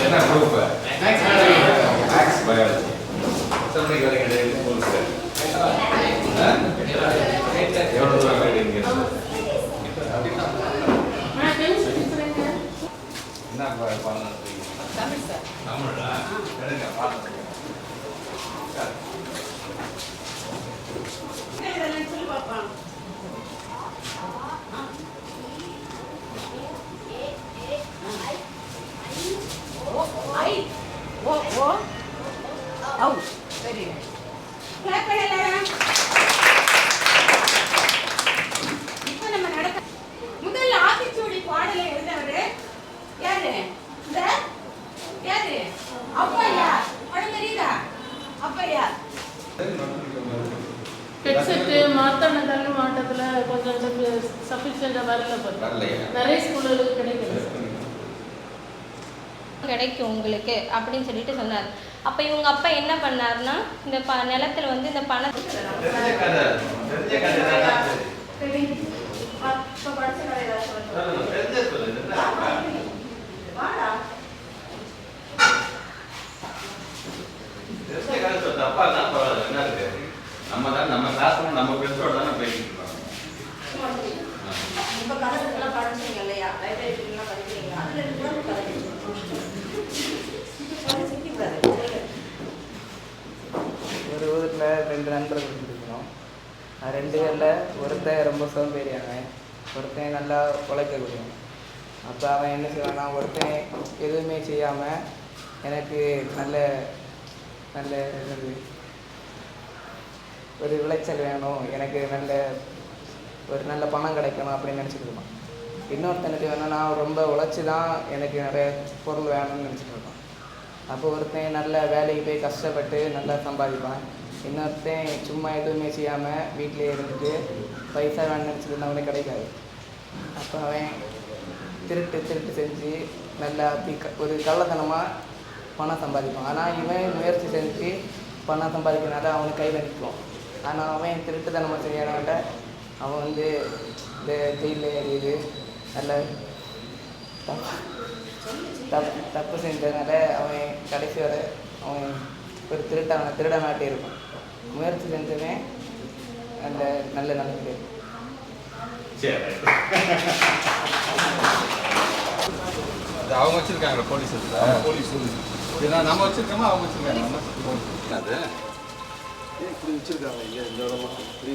என்ன group maths biology subject வரைக்கும் daily உங்களுக்கு தமிழா எடுங்க பார்த்து மாட்டத்தில் கொஞ்சம் சஃபிஷியண்டாக வரல வரலையா? நிறைய ஸ்கூல்களுக்கு கிடைக்கல. கிடைக்கும் உங்களுக்கு அப்படின்னு சொல்லிட்டு சொன்னார். அப்போ இவங்க அப்பா என்ன பண்ணாருன்னா இந்த ப நிலத்துல வந்து இந்த பணத்தை நம்ம தான் நம்ம கிளாஸ் நம்ம ஃப்ரெண்ட்ஸோட இப்போ படிச்சீங்க இல்லையா லைப்ரரிலாம் படிக்கிறீங்க கூட ஒரு ஊரில் ரெண்டு நண்பர்கள் இருக்கணும் ரெண்டு பேரில் ஒருத்தன் ரொம்ப சோம்பேறியானவன் ஒருத்தன் நல்லா உழைக்கக்கூடியவன் அப்போ அவன் என்ன செய்வான்னா ஒருத்தன் எதுவுமே செய்யாமல் எனக்கு நல்ல நல்ல ஒரு விளைச்சல் வேணும் எனக்கு நல்ல ஒரு நல்ல பணம் கிடைக்கணும் அப்படின்னு நினச்சிட்டு இருப்பான் இன்னொருத்தனுக்கு வேணும்னா நான் ரொம்ப உழைச்சி தான் எனக்கு நிறைய பொருள் வேணும்னு நினச்சிட்டு இருப்பான் அப்போ ஒருத்தன் நல்ல வேலைக்கு போய் கஷ்டப்பட்டு நல்லா சம்பாதிப்பான். இன்னொருத்தன் சும்மா எதுவுமே செய்யாமல் வீட்டிலே இருந்துட்டு பைசா வேணும்னு நினச்சிட்டு அவனுக்கு கிடைக்காது. அப்போ அவன் திருட்டு திருட்டு செஞ்சு நல்லா அப்படி க- ஒரு கள்ளத்தனமாக பணம் சம்பாதிப்பான். ஆனால் இவன் முயற்சி செஞ்சு பணம் சம்பாதிக்கிறனால அவனுக்கு கையில் நிற்கும் ஆனால் அவன் திருட்டுத்தனமாக செய்யறனால அவன் வந்து இந்த ஜெயிலில் ஏறியது. நல்ல தப்பு. தப்பு தப்பு செஞ்சதுனால அவன் கடைசி வரை அவன் ஒரு திருட்டான திருடனாட்டே இருப்பான். முயற்சி செஞ்சவன் நல்ல நல்ல அது அவங்க வச்சிருக்காங்க போலீஸ் போலீஸ் நம்ம வச்சிருக்கோமா அவங்க வச்சிருக்காங்க நம்ம அது இப்படி வச்சுருக்காங்க இங்கே இந்த இடமா இப்படி